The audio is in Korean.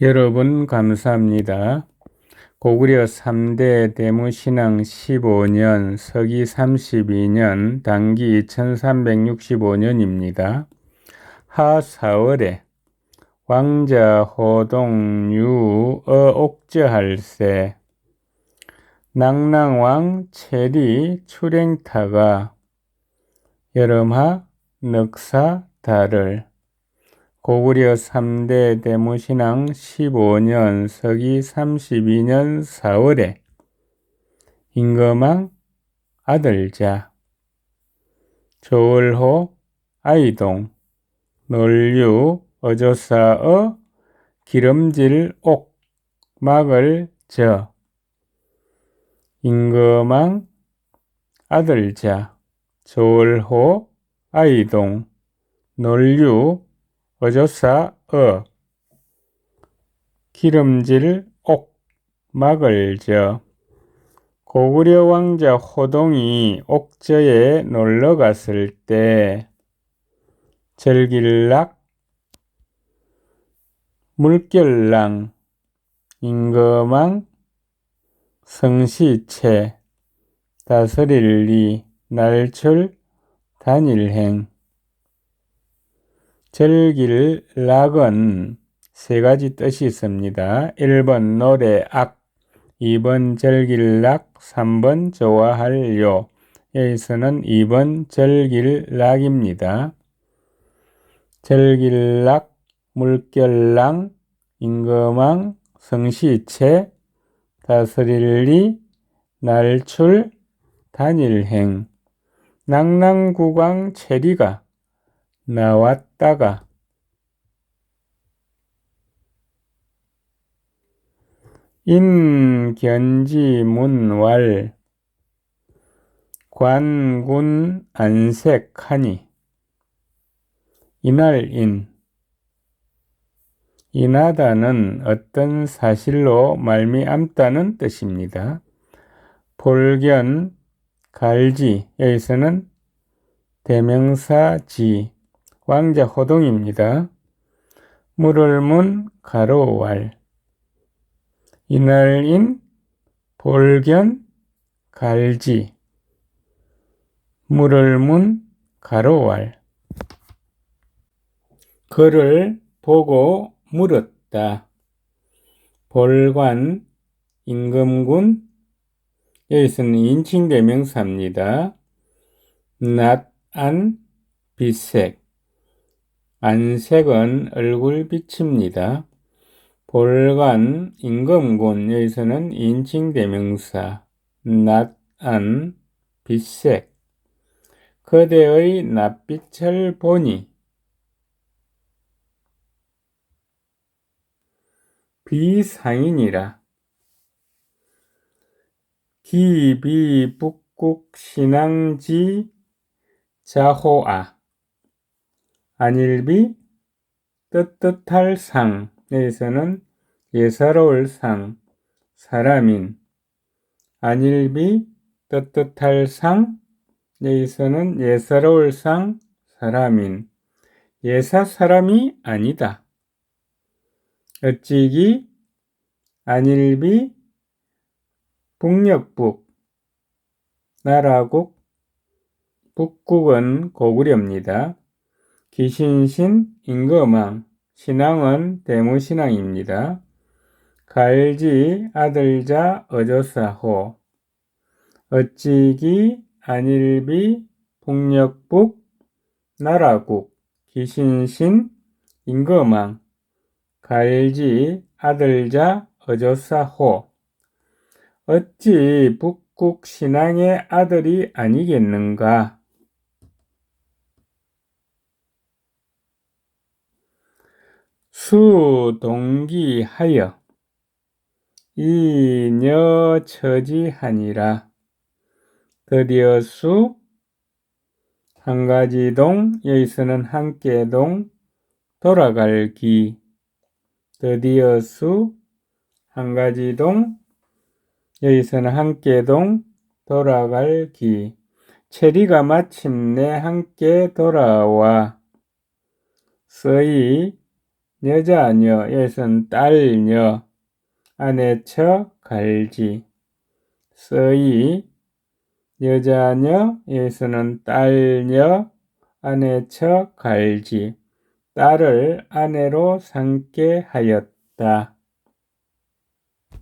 여러분 감사합니다. 고구려 3대 대무신앙 15년 서기 32년 당기 2365년입니다. 하 4월에 왕자 호동유 어옥저할세 낙랑왕 체리 출행타가 여름하 넉사 달을 고구려 3대 대무신앙 15년 서기 32년 4월에 임금왕 아들자 조을호 아이동 논류 어조사어 기름질 옥 막을 저 임금왕 아들자 조을호 아이동 논류 어조사 어. 기름질 옥 막을 저. 고구려 왕자 호동이 옥저에 놀러 갔을 때 절길락 물결랑 임금왕 성시체 다스릴리 날출 단일행 절길 락은 세 가지 뜻이 있습니다. 1번 노래 악, 2번 절길 락, 3번 좋아할 요. 여기서는 2번 절길 락입니다. 절길 락, 물결랑, 임금왕, 성시체, 다스릴리, 날출, 단일행, 낭랑구광 체리가 나왔다가 인견지문왈 관군 안색하니 이날인 인하다는 어떤 사실로 말미암다는 뜻입니다. 볼견 갈지 여기서는 대명사 지 왕자 호동입니다. 물을 문 가로왈 이날인 볼견 갈지 물을 문 가로왈 그를 보고 물었다. 볼관 임금군 여기서는 인칭대명사입니다. 낫안 빛색 안색은 얼굴 빛입니다. 볼관 임금군 여기서는 인칭 대명사 낫안 빛색. 그대의 낯빛을 보니 비상인이라. 기비북국 신앙지 자호아 안일비 뜻뜻할 상 여기서는 예사로울 상 사람인 안일비 뜻뜻할 상 여기서는 예사로울 상 사람인 예사 사람이 아니다. 어찌기 안일비 북녘북 나라국 북국은 고구려입니다. 기신신 임금왕 신앙은 대무신앙입니다. 갈지 아들자 어조사호 어찌기 안일비 북녘북 나라국 기신신 임금왕 갈지 아들자 어조사호 어찌 북국 신앙의 아들이 아니겠는가? 수동기하여 이녀 처지하니라. 드디어 수 한 가지 동 여기서는 함께 동 돌아갈 기. 드디어 수 한 가지 동 여기서는 함께 동 돌아갈 기. 체리가 마침내 함께 돌아와. 서희 여자녀 여기서는 딸녀 쳐 갈지 서이 여자녀 여기서는 딸녀 쳐 갈지 딸을 아내로 삼게 하였다.